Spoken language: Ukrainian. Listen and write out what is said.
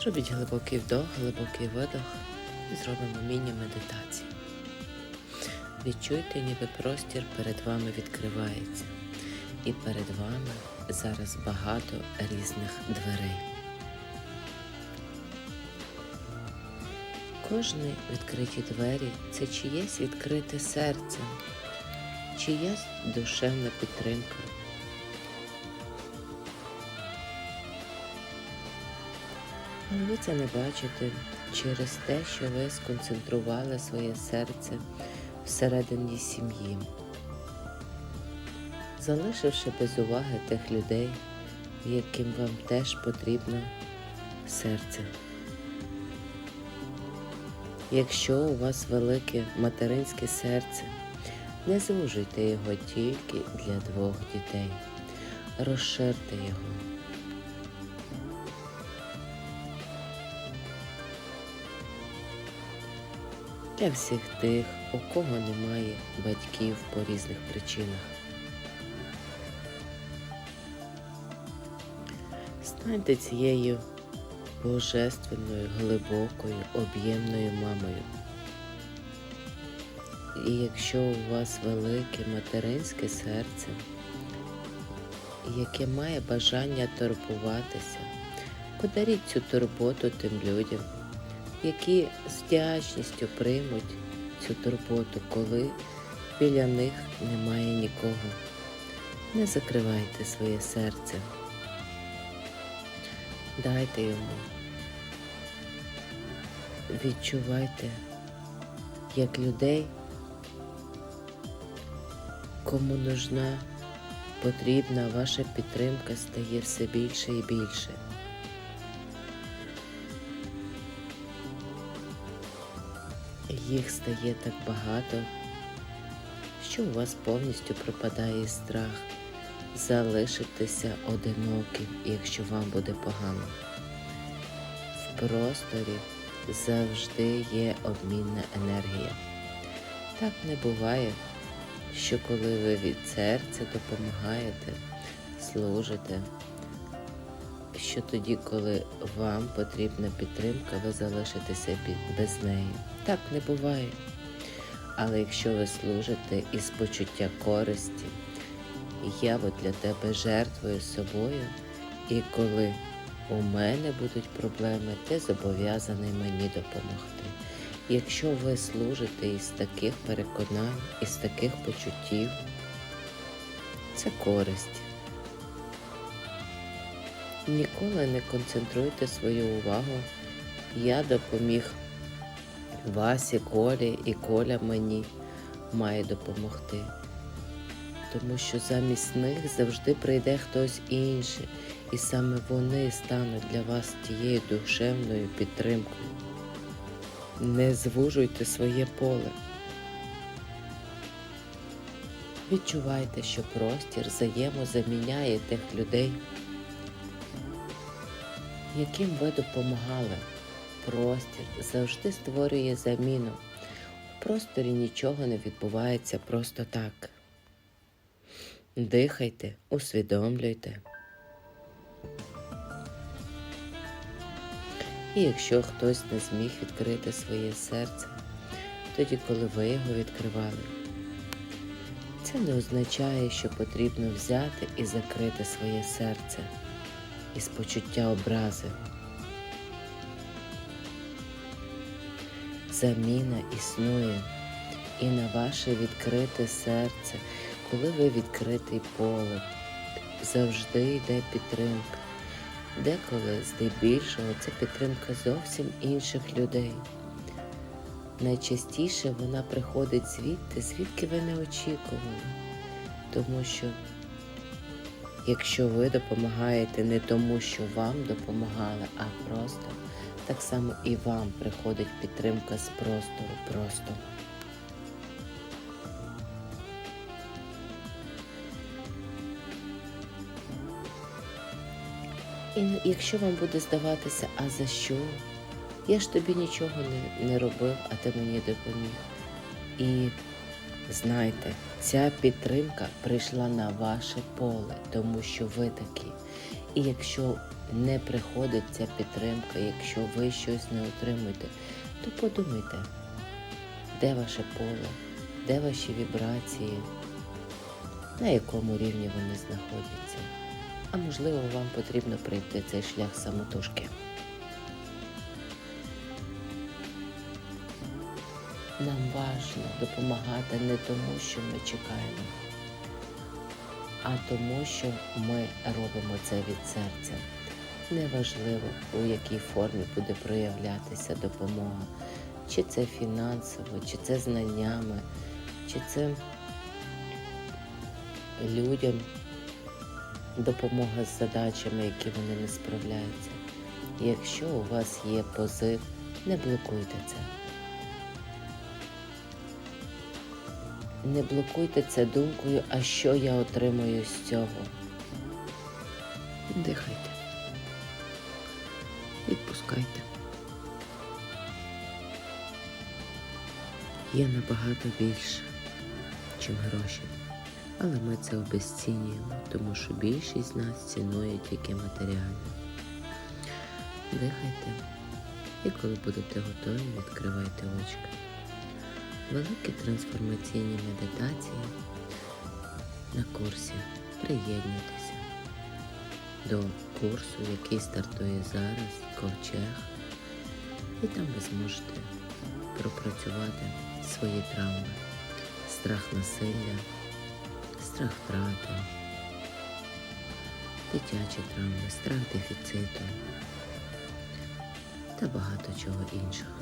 Зробіть глибокий вдох, глибокий видох і зробимо міні-медитацію. Відчуйте, ніби простір перед вами відкривається, і перед вами зараз багато різних дверей. Кожні відкриті двері це чиєсь відкрите серце, чиясь душевна підтримка. Але ви це не бачите через те, що ви сконцентрували своє серце всередині сім'ї, залишивши без уваги тих людей, яким вам теж потрібно серце. Якщо у вас велике материнське серце, не звужуйте його тільки для двох дітей, розширте його. Для всіх тих, у кого немає батьків по різних причинах. Станьте цією божественною, глибокою, об'ємною мамою. І якщо у вас велике материнське серце, яке має бажання турбуватися, подаріть цю турботу тим людям, які з вдячністю приймуть цю турботу, коли біля них немає нікого. Не закривайте своє серце. Дайте йому. Відчувайте, як людей, кому нужна, потрібна ваша підтримка стає все більше і більше. Їх стає так багато, що у вас повністю пропадає страх залишитися одиноким, якщо вам буде погано. В просторі завжди є обмінна енергія. Так не буває, що коли ви від серця допомагаєте, служите, що тоді, коли вам потрібна підтримка, ви залишитеся без неї. Так не буває. Але якщо ви служите із почуття користі, я от для тебе жертвую собою, і коли у мене будуть проблеми, ти зобов'язаний мені допомогти. Якщо ви служите із таких переконань, із таких почуттів, це користь. Ніколи не концентруйте свою увагу. Я допоміг Васі, Колі і Коля мені має допомогти. Тому що замість них завжди прийде хтось інший, і саме вони стануть для вас тією душевною підтримкою. Не звужуйте своє поле. Відчувайте, що простір взаємозаміняє тих людей, яким ви допомагали. Простір завжди створює заміну. У просторі нічого не відбувається просто так. Дихайте, усвідомлюйте. І якщо хтось не зміг відкрити своє серце, тоді, коли ви його відкривали, це не означає, що потрібно взяти і закрити своє серце із почуття образи. Заміна існує і на ваше відкрите серце, коли ви відкритий поле, завжди йде підтримка. Деколи, здебільшого, це підтримка зовсім інших людей. Найчастіше вона приходить звідти, звідки ви не очікували. Тому що якщо ви допомагаєте не тому, що вам допомагали, а просто так само і вам приходить підтримка з простору просто. І якщо вам буде здаватися, а за що? Я ж тобі нічого не, не робив, а ти мені допоміг. І знайте, ця підтримка прийшла на ваше поле, тому що ви такі. І якщо не приходить ця підтримка, якщо ви щось не отримуєте, то подумайте, де ваше поле, де ваші вібрації, на якому рівні вони знаходяться. А можливо, вам потрібно пройти цей шлях самотужки. Нам важливо допомагати не тому, що ми чекаємо, а тому, що ми робимо це від серця. Неважливо, у якій формі буде проявлятися допомога, чи це фінансово, чи це знаннями, чи це людям допомога з задачами, які вони не справляються. Якщо у вас є позив, не блокуйте це. Не блокуйте це думкою, а що я отримую з цього. Дихайте. Відпускайте. Є набагато більше, чим гроші. Але ми це обезцінюємо, тому що більшість з нас цінує тільки матеріальне. Дихайте. І коли будете готові, відкривайте очки. Великі трансформаційні медитації на курсі. Приєднуйтеся до курсу, який стартує зараз, ковчег. І там ви зможете пропрацювати свої травми, страх насилля, страх втрати, дитячі травми, страх дефіциту та багато чого іншого.